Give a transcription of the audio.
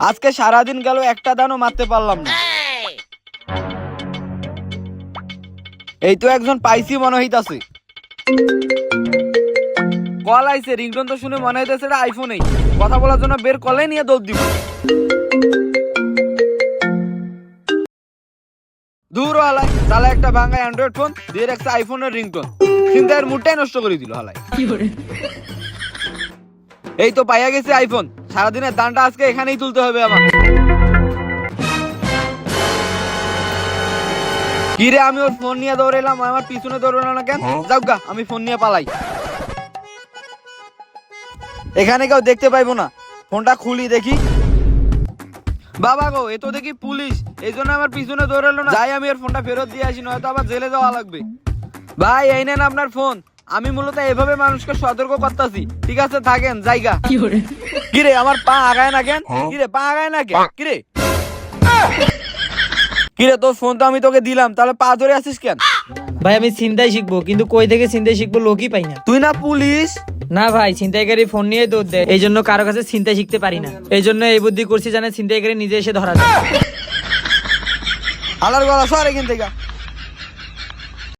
আজকে সারাদিন গেল একটা দানও মারতে পারলাম না। এই তো একজন পাইছি মনে হইতাছে। কল আইছে রিংটোন তো শুনে মনে হইতেছে এটা আইফোনেই। কথা বলার জন্য বের কলে নিয়ে দৌড় দিব। দূর হালাই তাহলে একটা ভাঙা অ্যান্ড্রয়েড ফোন দিয়ে একটা আইফোনের রিংটোন। চিন্তায়ের মুডটাই নষ্ট করে দিল হালাই। এই তো পাইয়া গেছে আইফোন সারাদিনের দানটা আজকে এখানেই তুলতে হবে আমার। কি রে আমি ওর ফোন নিয়ে দৌড়েলাম আমার পিছনে দৌড়ালো না কেন? যাও গা আমি ফোন নিয়ে পালাই। এখানে কেউ দেখতে পাইবো না। ফোনটা খুলি দেখি। বাবা গো এ তো দেখি পুলিশ। এই জন্য আমার পিছনে দৌড়ালো না। যাই আমি এর ফোনটা ফেরত দিয়ে আসি নয়তো আবার জেলে যাওয়া লাগবে। ভাই এই নেন আপনার ফোন আমি মূলত এভাবে মানুষকে সতর্ক করতেছি। ঠিক আছে থাকেন জায়গা। কিরে? আমার পা আগায় না কেন? কিরে পা আগায় না কেন? কিরে? কিরে তোর ফোন তো আমি তোকে দিলাম তাহলে পা ধরে আছিস কেন? ভাই আমি চিন্তাই শিখব কিন্তু কই থেকে চিন্তাই শিখব লোকই পাই না। তুই না পুলিশ? না ভাই ছিনতাইকারী ফোন নিয়ে দৌড় দেয় এই জন্য কারও কাছে চিন্তাই শিখতে পারি না। এই জন্য এই বুদ্ধি করছি জানে ছিনতাইকারী নিজে এসে ধরা যায়। হালার গলা সর এখান থেকে।